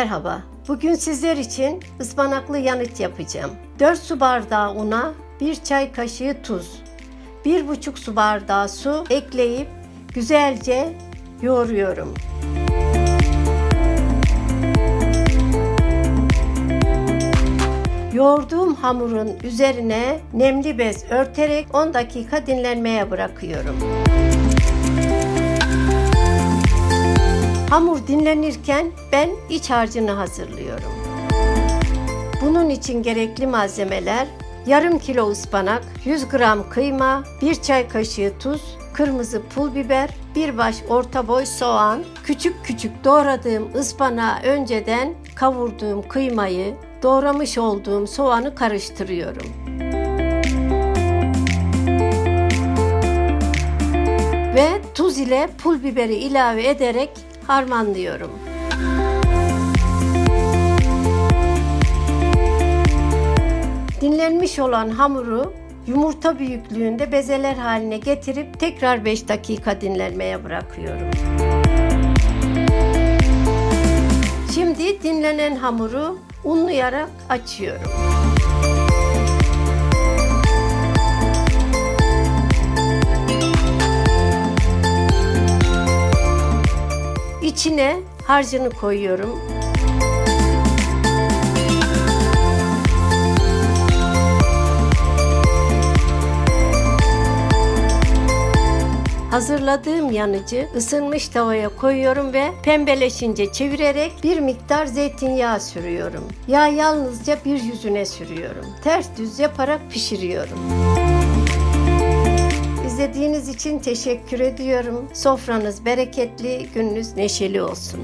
Merhaba. Bugün sizler için ıspanaklı yanıt yapacağım. 4 su bardağı una, 1 çay kaşığı tuz, 1,5 su bardağı su ekleyip güzelce yoğuruyorum. Yoğurduğum hamurun üzerine nemli bez örterek 10 dakika dinlenmeye bırakıyorum. Hamur dinlenirken ben iç harcını hazırlıyorum. Bunun için gerekli malzemeler yarım kilo ıspanak, 100 gram kıyma, 1 çay kaşığı tuz, kırmızı pul biber, bir baş orta boy soğan, küçük küçük doğradığım ıspanağı önceden kavurduğum kıymayı, doğramış olduğum soğanı karıştırıyorum. Ve tuz ile pul biberi ilave ederek harmanlıyorum. Dinlenmiş olan hamuru yumurta büyüklüğünde bezeler haline getirip tekrar 5 dakika dinlenmeye bırakıyorum. Şimdi dinlenen hamuru unlayarak açıyorum. İçine harcını koyuyorum. Hazırladığım yanıcı ısınmış tavaya koyuyorum ve pembeleşince çevirerek bir miktar zeytinyağı sürüyorum. Yağ yalnızca bir yüzüne sürüyorum. Ters düz yaparak pişiriyorum. İzlediğiniz için teşekkür ediyorum. Sofranız bereketli, gününüz neşeli olsun.